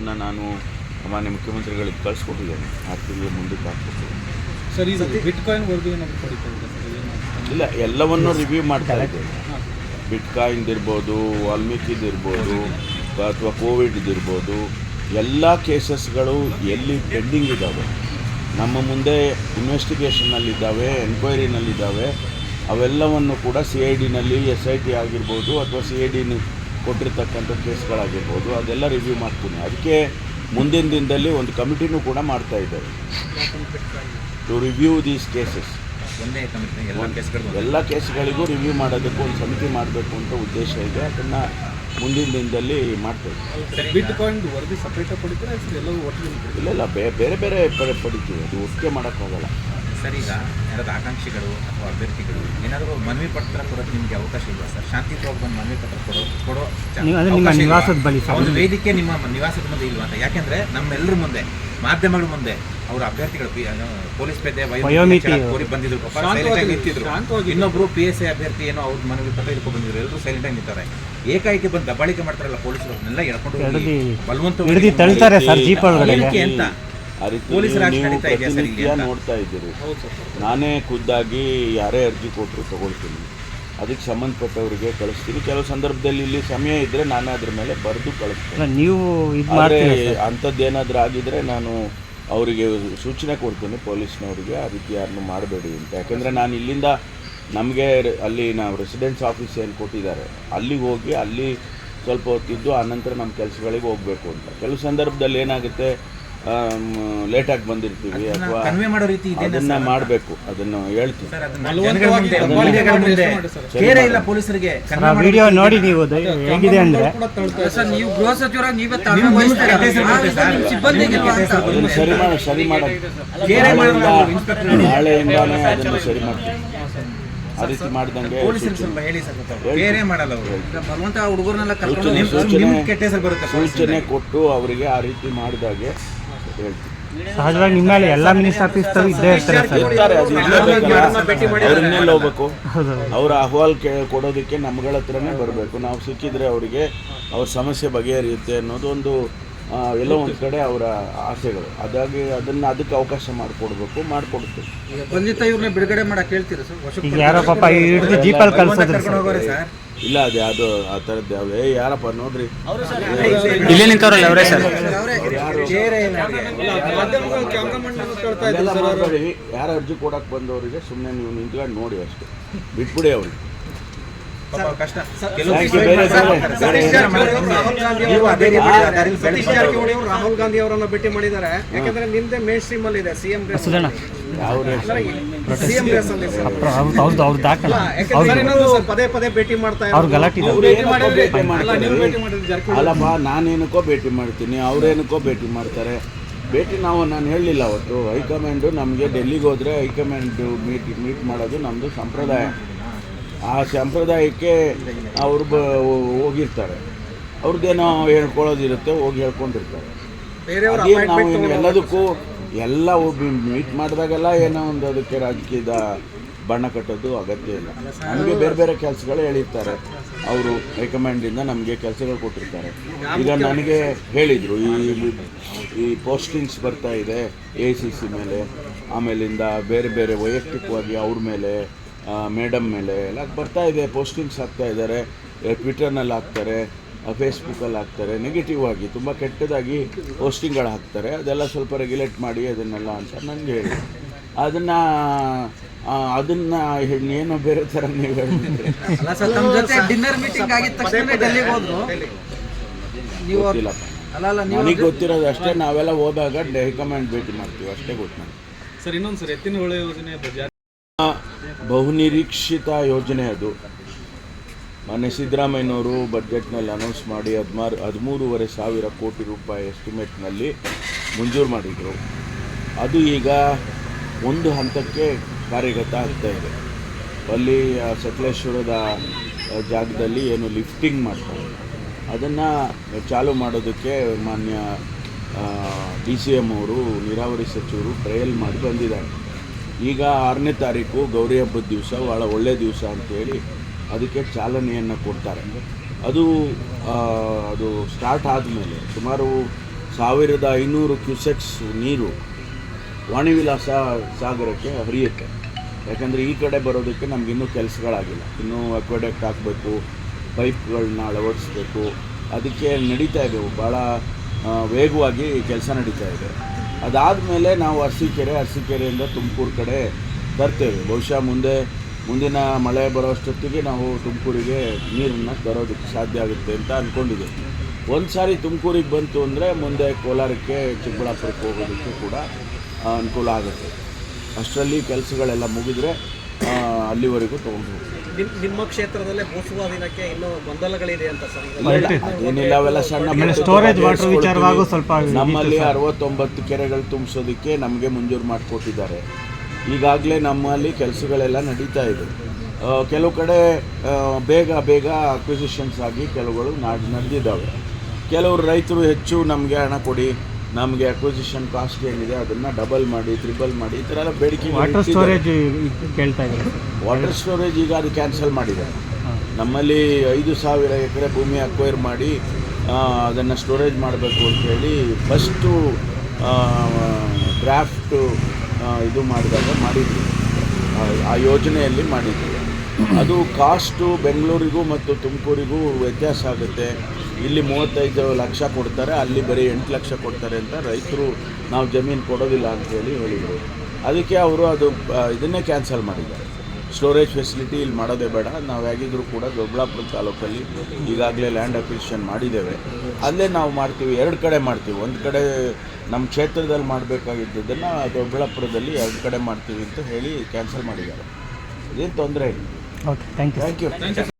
ಅದನ್ನು ನಾನು ಮಾನ್ಯ ಮುಖ್ಯಮಂತ್ರಿಗಳಿಗೆ ಕಳಿಸ್ಕೊಟ್ಟಿದ್ದೇನೆ. ಆರು ತಿಂಗಳು ಮುಂದಕ್ಕೆ ಹಾಕ್ಬೇಕು ಸರ್ ಇದು ಬಿಟ್ ಕಾಯಿನ್ ವರದಿ ಏನಾದ್ರು ಪಡಿತಾ ಇದೆ ಸರ್? ಏನು ಇಲ್ಲ ಎಲ್ಲವನ್ನು ರಿವ್ಯೂ ಮಾಡ್ತಾ ಇದ್ದೇನೆ. ಬಿಟ್ಕಾಯಿಂದಿರ್ಬೋದು ವಾಲ್ಮೀಕಿದಿರ್ಬೋದು ಅಥವಾ ಕೋವಿಡ್ದಿರ್ಬೋದು ಎಲ್ಲ ಕೇಸಸ್ಗಳು ಎಲ್ಲಿ ಪೆಂಡಿಂಗ್ ಇದ್ದಾವೆ ನಮ್ಮ ಮುಂದೆ ಇನ್ವೆಸ್ಟಿಗೇಷನ್ನಲ್ಲಿದ್ದಾವೆ ಎನ್ಕ್ವೈರಿನಲ್ಲಿದ್ದಾವೆ ಅವೆಲ್ಲವನ್ನು ಕೂಡ ಸಿ ಐ ಡಿನಲ್ಲಿ ಎಸ್ ಐ ಟಿ ಆಗಿರ್ಬೋದು ಅಥವಾ ಸಿ ಐ ಡಿನ ಕೊಟ್ಟಿರ್ತಕ್ಕಂಥ ಕೇಸ್ಗಳಾಗಿರ್ಬೋದು ಅದೆಲ್ಲ ರಿವ್ಯೂ ಮಾಡ್ತೀನಿ. ಅದಕ್ಕೆ ಮುಂದಿನ ದಿನದಲ್ಲಿ ಒಂದು ಕಮಿಟಿನೂ ಕೂಡ ಮಾಡ್ತಾ ಇದ್ದಾರೆ ಟು ರಿವ್ಯೂ ದೀಸ್ ಕೇಸಸ್ ಎಲ್ಲ ಕೇಸ್ಗಳಿಗೂ ರಿವ್ಯೂ ಮಾಡೋದಕ್ಕೂ ಒಂದು ಸಮಿತಿ ಮಾಡಬೇಕು ಅಂತ ಉದ್ದೇಶ ಇದೆ. ಅದನ್ನು ಮುಂದಿನ ದಿನದಲ್ಲಿ ಮಾಡ್ತೇವೆ? ಇಲ್ಲ ಇಲ್ಲ ಬೇರೆ ಬೇರೆ ಪಡೆ ಪಡಿತೀವಿ. ಅದು ಒಟ್ಟಿಗೆ ಮಾಡೋಕ್ಕಾಗಲ್ಲ. ಸರ್ ಈಗ ಯಾರಾದ್ರು ಆಕಾಂಕ್ಷಿಗಳು ಅಥವಾ ಅಭ್ಯರ್ಥಿಗಳು ಏನಾದರೂ ಮನವಿ ಪತ್ರ ಕೊಡೋದು ನಿಮಗೆ ಅವಕಾಶ ಇಲ್ವಾ ಸರ್? ಶಾಂತಿಯುತವಾಗಿ ಬಂದು ಮನವಿ ಪತ್ರ ಕೊಡೋ ಕೊಡೋ ನಿಮ್ಮ ನಿವಾಸದ ಬಳಿ ಸರ್. ಒಂದು ವೇದಿಕೆ ನಿಮ್ಮ ನಿವಾಸದ ಮುಂದೆ ಇಲ್ವಾ ಅಂತ? ಯಾಕೆಂದ್ರೆ ನಮ್ಮೆಲ್ಲರ ಮುಂದೆ ಮಾಧ್ಯಮಗಳ ಮುಂದೆ ಅವ್ರ ಅಭ್ಯರ್ಥಿಗಳು ಪೊಲೀಸ್ ಪೇದೆ ಕೋರಿ ಬಂದಿದ್ರು ನಿಂತಿದ್ರು. ಇನ್ನೊಬ್ರು ಪಿ ಎಸ್ ಐ ಅಭ್ಯರ್ಥಿ ಏನೋ ಅವ್ರ ಮನವಿ ಪತ್ರ ಇಟ್ಕೊಂಡು ಬಂದಿದ್ರು ಎಲ್ಲರೂ ಸೈಲೆಂಟ್ ಆಗಿ ನಿಂತಾರೆ. ಏಕಾಏಕಿ ಬಂದು ದಬ್ಬಾಳಿಕೆ ಮಾಡ್ತಾರಲ್ಲ ಪೊಲೀಸರು ಅದನ್ನೆಲ್ಲ ಎಳ್ಕೊಂಡು ಬಲವಂತ ಹಿಡ್ದು ತಳ್ತಾರೆ ಸರ್ ಜೀಪ್ ಒಳಗಡೆ ಅಂತ. ಆ ರೀತಿ ಪೊಲೀಸರ ನೀವು ಪ್ರತಿನಿತ್ಯ? ನೋಡ್ತಾ ಇದ್ದೀರಿ. ಹೌದು ಸರ್ ನಾನೇ ಖುದ್ದಾಗಿ ಯಾರೇ ಅರ್ಜಿ ಕೊಟ್ಟರು ತಗೊಳ್ತೀನಿ. ಅದಕ್ಕೆ ಸಂಬಂಧಪಟ್ಟವರಿಗೆ ಕಳಿಸ್ತೀನಿ. ಕೆಲವು ಸಂದರ್ಭದಲ್ಲಿ ಇಲ್ಲಿ ಸಮಯ ಇದ್ದರೆ ನಾನೇ ಅದ್ರ ಮೇಲೆ ಬರೆದು ಕಳಿಸ್ತೀನಿ. ನೀವು ಅಂಥದ್ದೇನಾದರೂ ಆಗಿದ್ರೆ ನಾನು ಅವರಿಗೆ ಸೂಚನೆ ಕೊಡ್ತೀನಿ ಪೊಲೀಸ್ನವರಿಗೆ ಆ ರೀತಿ ಯಾರನ್ನು ಮಾಡಬೇಡಿ ಅಂತ. ಯಾಕಂದರೆ ನಾನು ಇಲ್ಲಿಂದ ನಮಗೆ ಅಲ್ಲಿ ನಾವು ರೆಸಿಡೆನ್ಸ್ ಆಫೀಸ್ ಏನು ಕೊಟ್ಟಿದ್ದಾರೆ ಅಲ್ಲಿಗೆ ಹೋಗಿ ಅಲ್ಲಿ ಸ್ವಲ್ಪ ಹೊತ್ತಿದ್ದು ಆನಂತರ ನಮ್ಮ ಕೆಲಸಗಳಿಗೆ ಹೋಗಬೇಕು ಅಂತ. ಕೆಲವು ಸಂದರ್ಭದಲ್ಲಿ ಏನಾಗುತ್ತೆ ಲೇಟಾಗಿ ಬಂದಿರ್ತೀವಿ ಅಥವಾ ಕನ್ವೆ ಮಾಡೋ ರೀತಿ ಅದನ್ನು ಮಾಡಬೇಕು ಅದನ್ನು ಹೇಳ್ತೀವಿ. ಅದನ್ನ ಇಲ್ಲ ಪೊಲೀಸರಿಗೆ ಸರ್ ವಿಡಿಯೋ ನೋಡಿ ನೀವು ಹೇಗಿದೆ ಅಂದರೆ? ಸರ್ ನೀವು ಗೃಹ ಸಚಿವರಾಗಿ ತಾಳ್ಮೆ ವಹಿಸ್ತೀರಾ? ಸರ್. ಅದನ್ನು ಮಾಡಿ ಸರಿ ಮಾಡೋದು. ನಾಳೆಯಿಂದಾನೇ ಅದನ್ನು ಸರಿ ಮಾಡ್ತೀವಿ. ಆ ರೀತಿ ಮಾಡ್ದಂಗೆ. ಮಾಡಲ್ಲ ಹುಡುಗರನ್ನೆಲ್ಲ ಸೂಚನೆ ಕೊಟ್ಟು ಅವರಿಗೆ ಆ ರೀತಿ ಮಾಡಿದಾಗೆ ಹೇಳ್ತೀನಿ ಸಹಜವಾಗಿ ನಿಮ್ಮ ಮೇಲೆ ಎಲ್ಲ ಮಿನಿಸ್ಟರ್ ಆಫೀಸ್ ಇದ್ದೇ ಇರ್ತಾರೆ ಸರ್. ಇರ್ತಾರೆ ಅದು ಇರ್ಲೇಬೇಕಲ್ಲ. ಅವ್ರು ಹೋಗ್ಬೇಕು? ಅವರ ಅಹವಾಲ್ ಕೇ ಕೊಡೋದಕ್ಕೆ ನಮ್ಗಳ ಹತ್ರನೇ ಬರಬೇಕು. ನಾವು ಸಿಕ್ಕಿದ್ರೆ ಅವರಿಗೆ ಅವ್ರ ಸಮಸ್ಯೆ ಬಗೆಹರಿಯುತ್ತೆ ಅನ್ನೋದೊಂದು ಆ, ಎಲ್ಲೋ ಒಂದು ಕಡೆ ಅವರ ಆಸೆಗಳು. ಅದಾಗಿ ಅದನ್ನ ಅದಕ್ಕೆ ಅವಕಾಶ ಮಾಡಿಕೊಡ್ಬೇಕು ಮಾಡಿಕೊಡ್ತೀವಿ ಬಂಧಿತ ಇವ್ರನ್ನ ಬಿಡುಗಡೆ ಮಾಡಕ್ ಹೇಳ್ತೀರಾ ಸರ್? ಈಗ ಯಾರೋ ಪಾಪ ಹಿಡಿದು ಜೀಪಲ್ಲಿ ಕಳ್ಸೋದ್ರಿ ಸರ್. ಇಲ್ಲ ಅದು ಯಾವುದು ಆ ಥರದ್ದು ಯಾವ ಏ ಯಾರಪ್ಪ ನೋಡ್ರಿ. ಇಲ್ಲೇ ನಿಂತವ್ರಲ್ಲ ಅವರೇ ಸರ್? ಸರ್ ಯಾರು? ಅರ್ಜಿ ಕೊಡಕ್ ಬಂದವರಿಗೆ ಸುಮ್ಮನೆ ನೀವು ನಿಂತ್ಕೊಂಡು ನೋಡಿ ಅಷ್ಟೇ. ಬಿಟ್ಬಿಡಿ ಅವ್ರಿಗೆ ರಾಹುಲ್ ಗಾಂಧಿ ಅವರನ್ನ ಭೇಟಿ ಮಾಡಿದ್ದಾರೆ. ಯಾಕಂದ್ರೆ ನಿಮ್ದೆ ಮೇನ್ ಸ್ಟ್ರೀಮ್ ಅಲ್ಲಿ ಇದೆ ಸಿಎಂ ಪದೇ ಪದೇ ಭೇಟಿ ಮಾಡ್ತಾ ಅಲ್ಲಪ್ಪ ನಾನೇನಕ್ಕೋ ಭೇಟಿ ಮಾಡ್ತೀನಿ ಅವ್ರೇನಕ್ಕೋ ಭೇಟಿ ಮಾಡ್ತಾರೆ. ಭೇಟಿ ನಾವು ನಾನು ಹೇಳಲಿಲ್ಲ ಅವತ್ತು. ಹೈಕಮಾಂಡು ನಮಗೆ ಡೆಲ್ಲಿಗೆ ಹೋದರೆ ಹೈಕಮಾಂಡು ಮೀಟ್ ಮೀಟ್ ಮಾಡೋದು ನಮ್ಮದು ಸಂಪ್ರದಾಯ. ಆ ಸಂಪ್ರದಾಯಕ್ಕೆ ಅವರು ಬ ಹೋಗಿರ್ತಾರೆ. ಅವ್ರದ್ದೇನೋ ಹೇಳ್ಕೊಳ್ಳೋದಿರುತ್ತೆ ಹೋಗಿ ಹೇಳ್ಕೊಂಡಿರ್ತಾರೆ. ನಾವು ಅಪಾಯಿಂಟ್ಮೆಂಟ್ ಎಲ್ಲದಕ್ಕೂ ಎಲ್ಲ ಮೀಟ್ ಮಾಡಿದಾಗೆಲ್ಲ ಏನೋ ಒಂದು ಅದಕ್ಕೆ ರಾಜಕೀಯದ ಬಣ್ಣ ಕಟ್ಟೋದು ಅಗತ್ಯ ಇಲ್ಲ. ನಮಗೆ ಬೇರೆ ಬೇರೆ ಕೆಲಸಗಳು ಹೇಳಿರ್ತಾರೆ. ಅವರು ರೆಕಮೆಂಡಿಂದ ನಮಗೆ ಕೆಲಸಗಳು ಕೊಟ್ಟಿರ್ತಾರೆ. ಈಗ ನನಗೆ ಹೇಳಿದರು, ಈ ಈ ಪೋಸ್ಟಿಂಗ್ಸ್ ಬರ್ತಾ ಇದೆ ಎ ಸಿ ಸಿ ಮೇಲೆ, ಆಮೇಲಿಂದ ಬೇರೆ ಬೇರೆ ವೈಯಕ್ತಿಕವಾಗಿ ಅವ್ರ ಮೇಲೆ ಮೇಡಮ್ ಮೇಲೆ, ಎಲ್ಲ ಬರ್ತಾ ಇದೆ ಪೋಸ್ಟಿಂಗ್ಸ್ ಹಾಕ್ತಾ ಇದ್ದಾರೆ ಟ್ವಿಟರ್ನಲ್ಲಿ ಹಾಕ್ತಾರೆ. ಫೇಸ್ಬುಕ್ಕಲ್ಲಿ ಹಾಕ್ತಾರೆ. ನೆಗೆಟಿವ್ ಆಗಿ ತುಂಬ ಕೆಟ್ಟದಾಗಿ ಪೋಸ್ಟಿಂಗ್ಗಳು ಹಾಕ್ತಾರೆ. ಅದೆಲ್ಲ ಸ್ವಲ್ಪ ರೆಗ್ಯುಲೇಟ್ ಮಾಡಿ ಅದನ್ನೆಲ್ಲ ಅಂತ ನನಗೆ ಹೇಳಿ. ಅದನ್ನು ಅದನ್ನು ಏನೋ ಬೇರೆ ಥರ ನೀವು ಹೇಳಿದ್ರೆ. ಅಲ್ಲ ಸರ್ ತಮ್ಮ ಜೊತೆ ಡಿನ್ನರ್ ಮೀಟಿಂಗ್ ಆಗಿದ ತಕ್ಷಣ ಡೆಲ್ಲಿಗೆ ಹೋದ್ರು. ನೀವು ಅವ್ರ- ಗೊತ್ತಿಲ್ಲಪ್ಪ ಅಲ್ಲ ಅಲ್ಲ ನೀವು ನನಗೆ ಗೊತ್ತಿರೋದು ಅಷ್ಟೇ ನಾವೆಲ್ಲ ಹೋದಾಗ ಹೈಕಮಾಂಡ್ ಭೇಟಿ ಮಾಡ್ತೀವಿ. ಅಷ್ಟೇ ಗೊತ್ತು ನನಗೆ ಸರ್ ಇನ್ನೊಂದು ಸರ್ ಎತ್ತಿನ ಹೊಳೆ ಯೋಜನೆ ಬಹುನಿರೀಕ್ಷಿತ ಯೋಜನೆ ಅದು. ಮೊನ್ನೆ ಸಿದ್ದರಾಮಯ್ಯನವರು ಬಜೆಟ್ನಲ್ಲಿ ಅನೌನ್ಸ್ ಮಾಡಿ ಹದಿಮಾರು, ಹದಿಮೂರುವರೆ ಸಾವಿರ ಕೋಟಿ ರೂಪಾಯಿ ಎಸ್ಟಿಮೇಟ್ನಲ್ಲಿ ಮಂಜೂರು ಮಾಡಿದರು. ಅದು ಈಗ ಒಂದು ಹಂತಕ್ಕೆ ಕಾರ್ಯಗತ ಆಗ್ತಾ ಇದೆ. ಅಲ್ಲಿ ಸಕಲೇಶ್ವರದ ಜಾಗದಲ್ಲಿ ಏನು ಲಿಫ್ಟಿಂಗ್ ಮಾಡ್ತಾರೆ ಅದನ್ನು ಚಾಲು ಮಾಡೋದಕ್ಕೆ ಮಾನ್ಯ ಡಿ ಸಿ ಎಂ ಅವರು, ನೀರಾವರಿ ಸಚಿವರು ಟ್ರಯಲ್ ಮಾಡಿ ಬಂದಿದ್ದಾರೆ. ಈಗ ಆರನೇ ತಾರೀಕು ಗೌರಿ ಹಬ್ಬದ ದಿವಸ ಭಾಳ ಒಳ್ಳೆಯ ದಿವಸ ಅಂತೇಳಿ ಅದಕ್ಕೆ ಚಾಲನೆಯನ್ನು ಕೊಡ್ತಾರೆ. ಅದು ಅದು ಸ್ಟಾರ್ಟ್ ಆದಮೇಲೆ ಸುಮಾರು ಸಾವಿರದ ಐನೂರು ಕ್ಯೂಸೆಕ್ಸ್ ನೀರು ವಾಣಿವಿಲಾಸ ಸಾಗರಕ್ಕೆ ಹರಿಯುತ್ತೆ. ಯಾಕಂದರೆ ಈ ಕಡೆ ಬರೋದಕ್ಕೆ ನಮಗಿನ್ನೂ ಕೆಲಸಗಳಾಗಿಲ್ಲ. ಇನ್ನೂ ಅಕ್ವೆಡೆಕ್ಟ್ ಹಾಕಬೇಕು ಪೈಪ್ಗಳನ್ನ ಅಳವಡಿಸ್ಬೇಕು. ಅದಕ್ಕೆ ನಡೀತಾ ಇದೆ. ಭಾಳ ವೇಗವಾಗಿ ಕೆಲಸ ನಡೀತಾ ಇದೆ. ಅದಾದಮೇಲೆ ನಾವು ಅರಸೀಕೆರೆ, ಅರಸೀಕೆರೆಯಿಂದ ತುಮಕೂರು ಕಡೆ ತರ್ತೇವೆ. ಬಹುಶಃ ಮುಂದೆ ಮುಂದಿನ ಮಳೆ ಬರೋಷ್ಟೊತ್ತಿಗೆ ನಾವು ತುಮಕೂರಿಗೆ ನೀರನ್ನು ತರೋದಕ್ಕೆ ಸಾಧ್ಯ ಆಗುತ್ತೆ ಅಂತ ಅಂದ್ಕೊಂಡಿದ್ದೀವಿ ಒಂದು ಸಾರಿ ತುಮಕೂರಿಗೆ ಬಂತು ಅಂದರೆ ಮುಂದೆ ಕೋಲಾರಕ್ಕೆ ಚಿಕ್ಕಬಳ್ಳಾಪುರಕ್ಕೆ ಹೋಗೋದಕ್ಕೆ ಕೂಡ ಆ, ಅನುಕೂಲ ಆಗುತ್ತೆ. ಅಷ್ಟರಲ್ಲಿ ಕೆಲಸಗಳೆಲ್ಲ ಮುಗಿದ್ರೆ ಅಲ್ಲಿವರೆಗೂ ತೊಗೊಂಡು ಹೋಗ್ತೀವಿ ನಿಮ್ಮ ಕ್ಷೇತ್ರದಲ್ಲೇ ಇನ್ನೂ ಗೊಂದಲಗಳಿದೆ ಅಂತ ಅದೇನಿಲ್ಲ ಅವೆಲ್ಲ ಸಣ್ಣ ಸ್ಟೋರೇಜ್ ವಾಟರ್ ವಿಚಾರವಾಗೂ ಸ್ವಲ್ಪ ನಮ್ಮಲ್ಲಿ. ಅರವತ್ತೊಂಬತ್ತು ಕೆರೆಗಳು ತುಂಬಿಸೋದಕ್ಕೆ ನಮಗೆ ಮಂಜೂರು ಮಾಡಿಕೊಟ್ಟಿದ್ದಾರೆ. ಈಗಾಗಲೇ ನಮ್ಮಲ್ಲಿ ಕೆಲಸಗಳೆಲ್ಲ ನಡೀತಾ ಇದೆ. ಕೆಲವು ಕಡೆ ಬೇಗ ಬೇಗ ಅಕ್ವಿಸಿಷನ್ಸ್ ಆಗಿ ಕೆಲವುಗಳು ನಡೆದಿದ್ದಾವೆ. ಕೆಲವರು ರೈತರು ಹೆಚ್ಚು ನಮಗೆ ಹಣ ಕೊಡಿ ನಮಗೆ ಅಕ್ವಿಸಿಷನ್ ಕಾಸ್ಟ್ ಏನಿದೆ ಅದನ್ನು ಡಬಲ್ ಮಾಡಿ ತ್ರಿಬಲ್ ಮಾಡಿ ಈ ಥರ ಎಲ್ಲ ಬೇಡಿಕೆ ವಾಟರ್ ಸ್ಟೋರೇಜ್ ಕೇಳ್ತಾ ಇದ್ದಾರೆ ವಾಟರ್ ಸ್ಟೋರೇಜ್ ಈಗ ಅದು ಕ್ಯಾನ್ಸಲ್ ಮಾಡಿದ್ದಾರೆ. ನಮ್ಮಲ್ಲಿ ಐದು ಸಾವಿರ ಎಕರೆ ಭೂಮಿ ಅಕ್ವೈರ್ ಮಾಡಿ ಅದನ್ನು ಸ್ಟೋರೇಜ್ ಮಾಡಬೇಕು ಅಂತೇಳಿ ಫಸ್ಟು ಡ್ರಾಫ್ಟ್ ಇದು ಮಾಡಿದಾಗ ಮಾಡಿದ್ವಿ. ಆ- ಯೋಜನೆಯಲ್ಲಿ ಮಾಡಿದ್ವಿ. ಅದು ಕಾಸ್ಟು ಬೆಂಗಳೂರಿಗೂ ಮತ್ತು ತುಮಕೂರಿಗೂ ವ್ಯತ್ಯಾಸ ಆಗುತ್ತೆ. ಇಲ್ಲಿ ಮೂವತ್ತೈದು ಲಕ್ಷ ಕೊಡ್ತಾರೆ, ಅಲ್ಲಿ ಬರೀ ಎಂಟು ಲಕ್ಷ ಕೊಡ್ತಾರೆ ಅಂತ ರೈತರು ನಾವು ಜಮೀನು ಕೊಡೋದಿಲ್ಲ ಅಂತೇಳಿ ಹೇಳಿದರು. ಅದಕ್ಕೆ ಅವರು ಅದು ಇದನ್ನೇ ಕ್ಯಾನ್ಸಲ್ ಮಾಡಿದ್ದಾರೆ. ಸ್ಟೋರೇಜ್ ಫೆಸಿಲಿಟಿ ಇಲ್ಲಿ ಮಾಡೋದೇ ಬೇಡ. ನಾವು ಹೇಗಿದ್ರು ಕೂಡ ದೊಡ್ಡಬಳ್ಳಾಪುರ ತಾಲೂಕಲ್ಲಿ ಈಗಾಗಲೇ ಲ್ಯಾಂಡ್ ಅಕ್ವಿಸಿಷನ್ ಮಾಡಿದ್ದೇವೆ. ಅಲ್ಲೇ ನಾವು ಮಾಡ್ತೀವಿ, ಎರಡು ಕಡೆ ಮಾಡ್ತೀವಿ. ಒಂದು ಕಡೆ ನಮ್ಮ ಕ್ಷೇತ್ರದಲ್ಲಿ ಮಾಡಬೇಕಾಗಿದ್ದನ್ನು ದೊಡ್ಡಬಳ್ಳಾಪುರದಲ್ಲಿ ಎರಡು ಕಡೆ ಮಾಡ್ತೀವಿ ಅಂತ ಹೇಳಿ ಕ್ಯಾನ್ಸಲ್ ಮಾಡಿದ್ದಾರೆ. ಇದೇನು ತೊಂದರೆ ಇಲ್ಲ. Okay thank you thank you